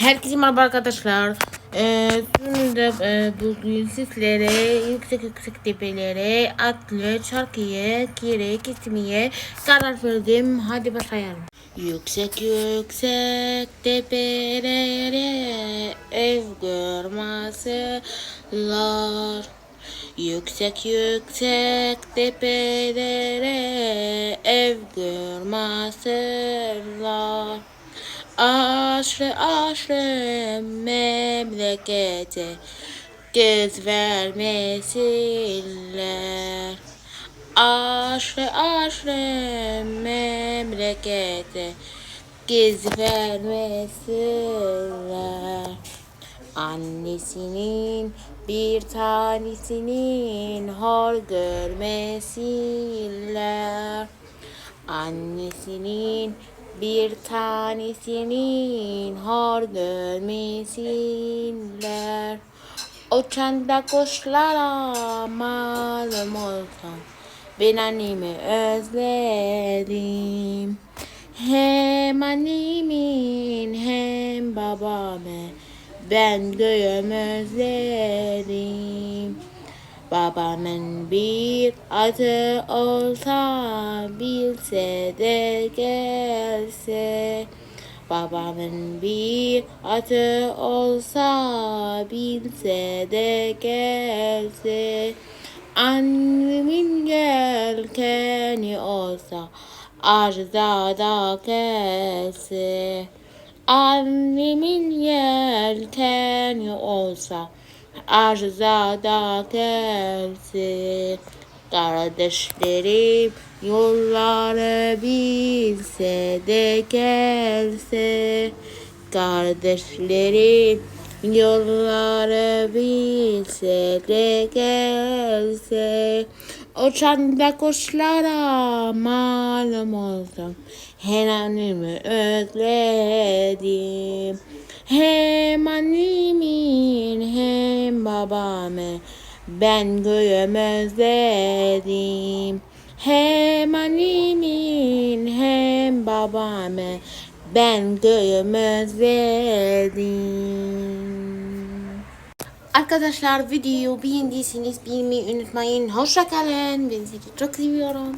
Herkese merhaba arkadaşlar. Ee, e, bugün sizlere yüksek yüksek tepelere atlı şarkıya kire kesmeye karar verdim. Hadi başlayalım. Yüksek yüksek tepelere ev görmezler. Yüksek yüksek tepelere ev görmezler. Aşrı aşrı memlekete göz vermesinler. Aşrı aşrı memlekete göz vermesinler. Annesinin bir tanesinin hor görmesinler. Annesinin bir tanesinin hor görmesinler. O çanda kuşlara malum olsun. Ben annemi özledim. Hem annemin hem babamı ben göğüm özledim. Babamın bir adı olsa bilse de gelse. Babamın bir adı olsa bilse de gelse. Annemin yelkeni olsa arzada gelse. Annemin yelkeni olsa arzada gelse. Kardeşlerim yolları bilse de gelse. Kardeşlerim yolları bilse de gelse. Uçanda kuşlara malum olsun. Her annemi özledim. Hem annemin hem babamı ben göğüm özledim. Hem annemin hem babamı ben göğüm özledim. Arkadaşlar videoyu beğendiyseniz beğenmeyi unutmayın. Hoşça kalın. Ben sizi çok seviyorum.